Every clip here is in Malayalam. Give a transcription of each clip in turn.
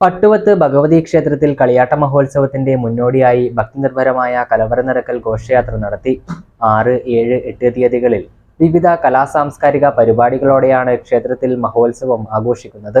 പട്ടുവത്ത് ഭഗവതി ക്ഷേത്രത്തിൽ കളിയാട്ട മഹോത്സവത്തിന്റെ മുന്നോടിയായി ഭക്തിനിർഭരമായ കലവറ നിറക്കൽ ഘോഷയാത്ര നടത്തി. ആറ് ഏഴ് എട്ട് തീയതികളിൽ വിവിധ കലാസാംസ്കാരിക പരിപാടികളോടെയാണ് ക്ഷേത്രത്തിൽ മഹോത്സവം ആഘോഷിക്കുന്നത്.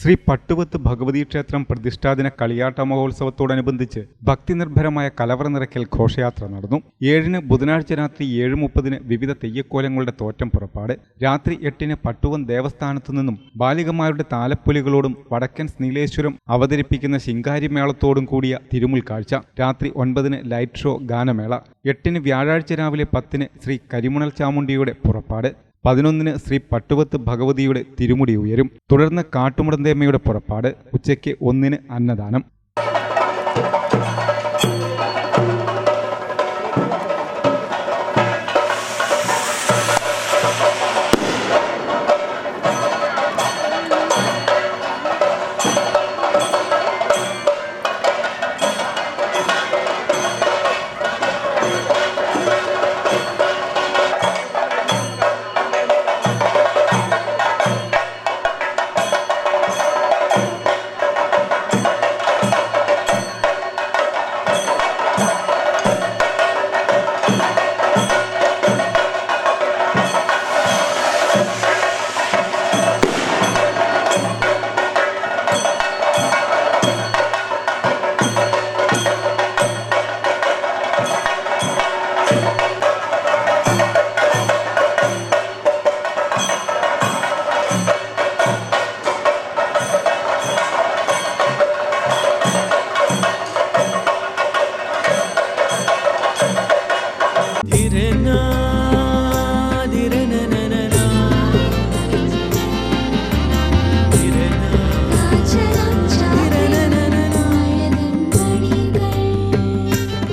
Sri പട്ടുവത്ത് ഭഗവതി ക്ഷേത്രം പ്രതിഷ്ഠാദിന കളിയാട്ട മഹോത്സവത്തോടനുബന്ധിച്ച് ഭക്തിനിർഭരമായ കലവറ നിറയ്ക്കൽ ഘോഷയാത്ര നടന്നു. ഏഴിന് ബുധനാഴ്ച രാത്രി ഏഴ് മുപ്പതിന് വിവിധ തെയ്യക്കോലങ്ങളുടെ തോറ്റം പുറപ്പാട്. രാത്രി എട്ടിന് പട്ടുവൻ ദേവസ്ഥാനത്തു നിന്നും ബാലികമാരുടെ താലപ്പൊലികളോടും വടക്കൻ സ്നീലേശ്വരം അവതരിപ്പിക്കുന്ന ശിങ്കാരിമേളത്തോടും കൂടിയ തിരുമുൽ കാഴ്ച. രാത്രി ഒൻപതിന് ലൈറ്റ് ഷോ ഗാനമേള. എട്ടിന് വ്യാഴാഴ്ച രാവിലെ പത്തിന് ശ്രീ കരിമുണൽ ചാമുണ്ടിയുടെ പുറപ്പാട്. പതിനൊന്നിന് ശ്രീ പട്ടുവത്ത് ഭഗവതിയുടെ തിരുമുടി ഉയരും. തുടർന്ന് കാട്ടുമുടന്തേമ്മയുടെ പുറപ്പാട്. ഉച്ചയ്ക്ക് ഒന്നിന് അന്നദാനം.